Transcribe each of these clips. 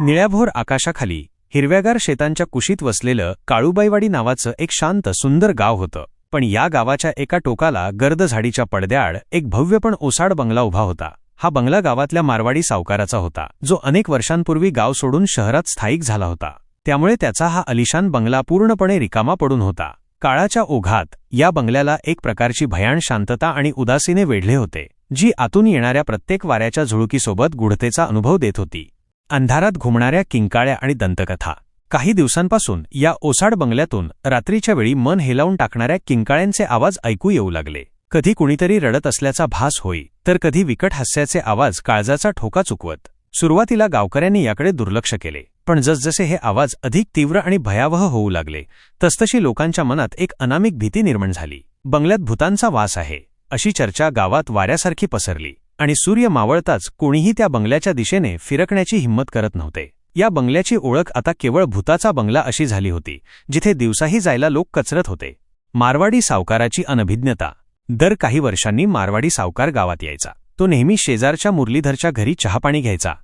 निळ्याभोर आकाशाखाली हिरव्यागार शेतांच्या कुशीत वसलेलं काळूबाईवाडी नावाचं एक शांत सुंदर गाव होतं. पण या गावाच्या एका टोकाला गर्द झाडीच्या पडद्याआड एक भव्य पण ओसाड बंगला उभा होता. हा बंगला गावातल्या मारवाडी सावकाराचा होता जो अनेक वर्षांपूर्वी गाव सोडून शहरात स्थायिक झाला होता. त्यामुळे त्याचा हा अलिशान बंगला पूर्णपणे रिकामा पडून होता. काळाच्या ओघात या बंगल्याला एक प्रकारची भयाण शांतता आणि उदासीने वेढले होते जी आतून येणाऱ्या प्रत्येक वाऱ्याच्या झुळुकीसोबत गुढतेचा अनुभव देत होती. अंधारात घुमणाऱ्या किंकाळ्या आणि दंतकथा. काही दिवसांपासून या ओसाड बंगल्यातून रात्रीच्या वेळी मन हेलावून टाकणाऱ्या किंकाळ्यांचे आवाज ऐकू येऊ लागले. कधी कुणीतरी रडत असल्याचा भास होई तर कधी विकट हास्याचे आवाज काळजाचा ठोका चुकवत. सुरुवातीला गावकऱ्यांनी याकडे दुर्लक्ष केले पण जसजसे हे आवाज अधिक तीव्र आणि भयावह होऊ लागले तसतशी लोकांच्या मनात एक अनामिक भीती निर्माण झाली. बंगल्यात भूतांचा वास आहे अशी चर्चा गावात वाऱ्यासारखी पसरली. आणि सूर्य मावळताच कोणीही त्या बंगल्याच्या दिशेने फिरकण्याची हिंमत करत नव्हते. या बंगल्याची ओळख आता केवळ भूताचा बंगला अशी झाली होती जिथे दिवसाही जायला लोक कचरत होते. मारवाडी सावकाराची अनभिज्ञता. दर काही वर्षांनी मारवाडी सावकार गावात यायचा. तो नेहमी शेजारच्या मुरलीधरच्या घरी चहापाणी घ्यायचा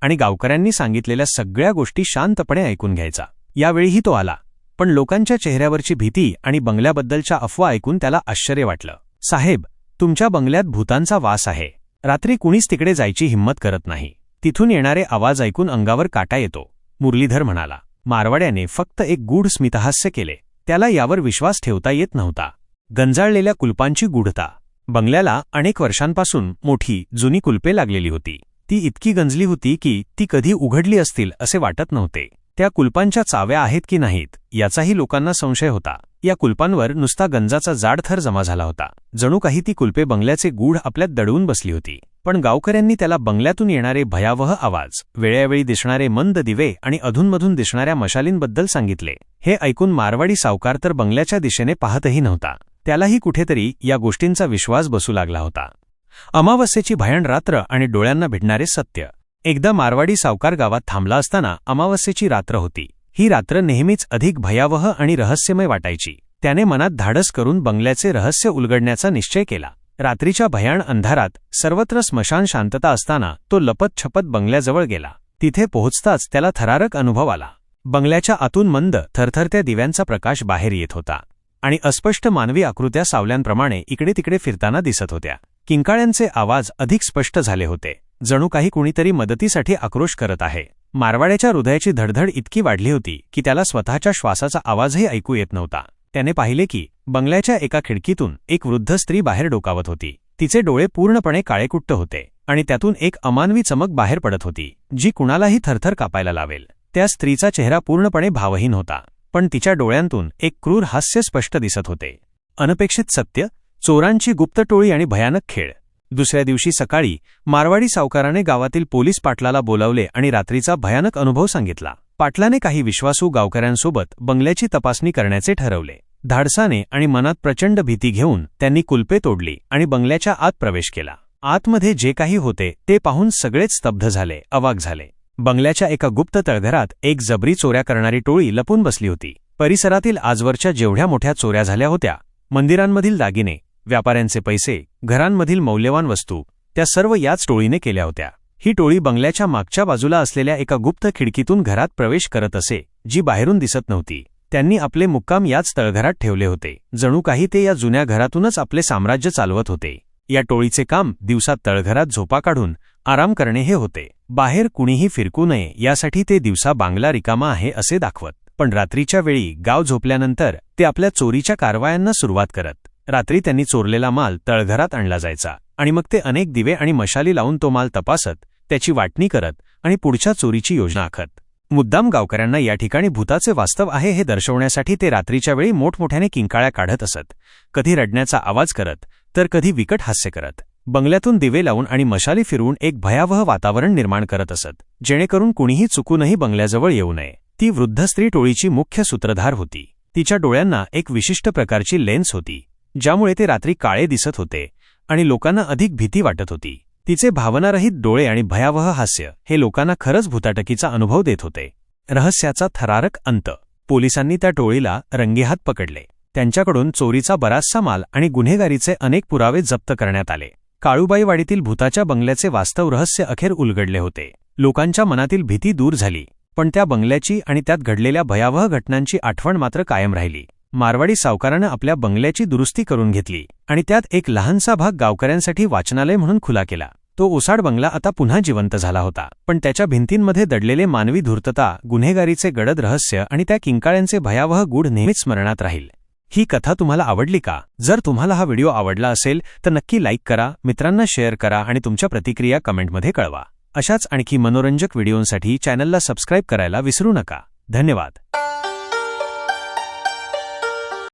आणि गावकऱ्यांनी सांगितलेल्या सगळ्या गोष्टी शांतपणे ऐकून घ्यायचा. यावेळीही तो आला. पण लोकांच्या चेहऱ्यावरची भीती आणि बंगल्याबद्दलच्या अफवा ऐकून त्याला आश्चर्य वाटलं. साहेब तुमच्या बंगल्यात भूतांचा वास आहे. रात्री कुणीच तिकडे जायची हिंमत करत नाही. तिथून येणारे आवाज ऐकून अंगावर काटा येतो. मुरलीधर म्हणाला मारवाड्याने फक्त एक गूढ स्मितहास्य केले. त्याला यावर विश्वास ठेवता येत नव्हता. गंजाळलेल्या कुलपांची गूढता. बंगल्याला अनेक वर्षांपासून मोठी जुनी कुलपे लागलेली होती. ती इतकी गंजली होती की ती कधी उघडली असतील असे वाटत नव्हते. त्या कुलपांच्या चाव्या आहेत की नाहीत याचाही लोकांना संशय होता. या कुलपांवर नुसता गंजाचा जाड थर जमा झाला होता. जणू काही ती कुलपे बंगल्याचे गूढ आपल्यात दडवून बसली होती. पण गावकऱ्यांनी त्याला बंगल्यातून येणारे भयावह आवाज वेळेवेळी दिसणारे मंद दिवे आणि अधूनमधून दिसणाऱ्या मशालींबद्दल सांगितले. हे ऐकून मारवाडी सावकार तर बंगल्याच्या दिशेने पाहतही नव्हता. त्यालाही कुठेतरी या गोष्टींचा विश्वास बसू लागला होता. अमावस्येची भयाण रात्र आणि डोळ्यांना भिडणारे सत्य. एकदा मारवाडी सावकार गावात थांबला असताना अमावस्येची रात्र होती. ही रात्र नेहमीच अधिक भयावह आणि रहस्यमय वाटायची. त्याने मनात धाडस करून बंगल्याचे रहस्य उलगडण्याचा निश्चय केला. रात्रीच्या भयाण अंधारात सर्वत्र स्मशान शांतता असताना तो लपत छपत बंगल्याजवळ गेला. तिथे पोहोचताच त्याला थरारक अनुभव आला. बंगल्याच्या आतून मंद थरथरत्या दिव्यांचा प्रकाश बाहेर येत होता. आणि अस्पष्ट मानवी आकृत्या सावल्यांप्रमाणे इकडे तिकडे फिरताना दिसत होत्या. किंकाळ्यांचे आवाज अधिक स्पष्ट झाले होते. जणू काही कुणीतरी मदतीसाठी आक्रोश करत आहे. मारवाड्याच्या हृदयाची धडधड इतकी वाढली होती की त्याला स्वतःच्या श्वासाचा आवाजही ऐकू येत नव्हता. त्याने पाहिले की बंगल्याच्या एका खिडकीतून एक वृद्ध स्त्री बाहेर डोकावत होती. तिचे डोळे पूर्णपणे काळेकुट्ट होते आणि त्यातून एक अमानवी चमक बाहेर पडत होती जी कुणालाही थरथर कापायला लावेल. त्या स्त्रीचा चेहरा पूर्णपणे भावहीन होता पण तिच्या डोळ्यांतून एक क्रूर हास्य स्पष्ट दिसत होते. अनपेक्षित सत्य चोरांची गुप्त टोळी आणि भयानक खेळ. दुसऱ्या दिवशी सकाळी मारवाडी सावकाराने गावातील पोलीस पाटलाला बोलावले आणि रात्रीचा भयानक अनुभव सांगितला. पाटलाने काही विश्वासू गावकऱ्यांसोबत बंगल्याची तपासणी करण्याचे ठरवले. धाडसाने आणि मनात प्रचंड भीती घेऊन त्यांनी कुलपे तोडली आणि बंगल्याच्या आत प्रवेश केला. आतमध्ये जे काही होते ते पाहून सगळेच स्तब्ध झाले अवाक झाले. बंगल्याच्या एका गुप्त तळघरात एक जबरी चोऱ्या करणारी टोळी लपून बसली होती. परिसरातील आजवरच्या जेवढ्या मोठ्या चोऱ्या झाल्या होत्या मंदिरांमधील दागिने व्यापाऱ्यांचे पैसे घरांमधील मौल्यवान वस्तू त्या सर्व याच टोळीने केल्या होत्या. ही टोळी बंगल्याच्या मागच्या बाजूला असलेल्या एका गुप्त खिडकीतून घरात प्रवेश करत असे जी बाहेरून दिसत नव्हती. त्यांनी आपले मुक्काम याच तळघरात ठेवले होते. जणू काही ते या जुन्या घरातूनच आपले साम्राज्य चालवत होते. या टोळीचे काम दिवसात तळघरात झोपा काढून आराम करणे हे होते. बाहेर कुणीही फिरकू नये यासाठी ते दिवसा बांगला रिकामा आहे असे दाखवत. पण रात्रीच्या वेळी गाव झोपल्यानंतर ते आपल्या चोरीच्या कारवायांना सुरुवात करत. रात्री त्यांनी चोरलेला माल तळघरात आणला जायचा आणि मग ते अनेक दिवे आणि मशाली लावून तो माल तपासत त्याची वाटणी करत आणि पुढच्या चोरीची योजना आखत. मुद्दाम गावकऱ्यांना या ठिकाणी भूताचे वास्तव आहे हे दर्शवण्यासाठी ते रात्रीच्या वेळी मोठमोठ्याने किंकाळ्या काढत असत. कधी रडण्याचा आवाज करत तर कधी विकट हास्य करत. बंगल्यातून दिवे लावून आणि मशाली फिरवून एक भयावह वातावरण निर्माण करत असत जेणेकरून कुणीही चुकूनही बंगल्याजवळ येऊ नये. ती वृद्ध स्त्री टोळीची मुख्य सूत्रधार होती. तिच्या डोळ्यांना एक विशिष्ट प्रकारची लेन्स होती. ज्यामुळे ते रात्री काळे दिसत होते आणि लोकांना अधिक भीती वाटत होती. तिचे भावनारहित डोळे आणि भयावह हास्य हे लोकांना खरंच भूताटकीचा अनुभव देत होते. रहस्याचा थरारक अंत. पोलिसांनी त्या टोळीला रंगेहात पकडले. त्यांच्याकडून चोरीचा बराचसा माल आणि गुन्हेगारीचे अनेक पुरावे जप्त करण्यात आले. काळूबाईवाडीतील भूताच्या बंगल्याचे वास्तव रहस्य अखेर उलगडले होते. लोकांच्या मनातील भीती दूर झाली पण त्या बंगल्याची आणि त्यात घडलेल्या भयावह घटनांची आठवण मात्र कायम राहिली. मारवाडी सावकारानं आपल्या बंगल्याची दुरुस्ती करून घेतली आणि त्यात एक लहानसा भाग गावकऱ्यांसाठी वाचनालय म्हणून खुला केला. तो ओसाड बंगला आता पुन्हा जिवंत झाला होता. पण त्याच्या भिंतींमध्ये दडलेले मानवी धूर्तता गुन्हेगारीचे गडद रहस्य आणि त्या किंकाळ्यांचे भयावह गूढ नेहमीच स्मरणात राहील. ही कथा तुम्हाला आवडली का? जर तुम्हाला हा व्हिडिओ आवडला असेल तर नक्की लाईक करा मित्रांना शेअर करा आणि तुमच्या प्रतिक्रिया कमेंटमध्ये कळवा. अशाच आणखी मनोरंजक व्हिडिओंसाठी चॅनलला सबस्क्राईब करायला विसरू नका. धन्यवाद.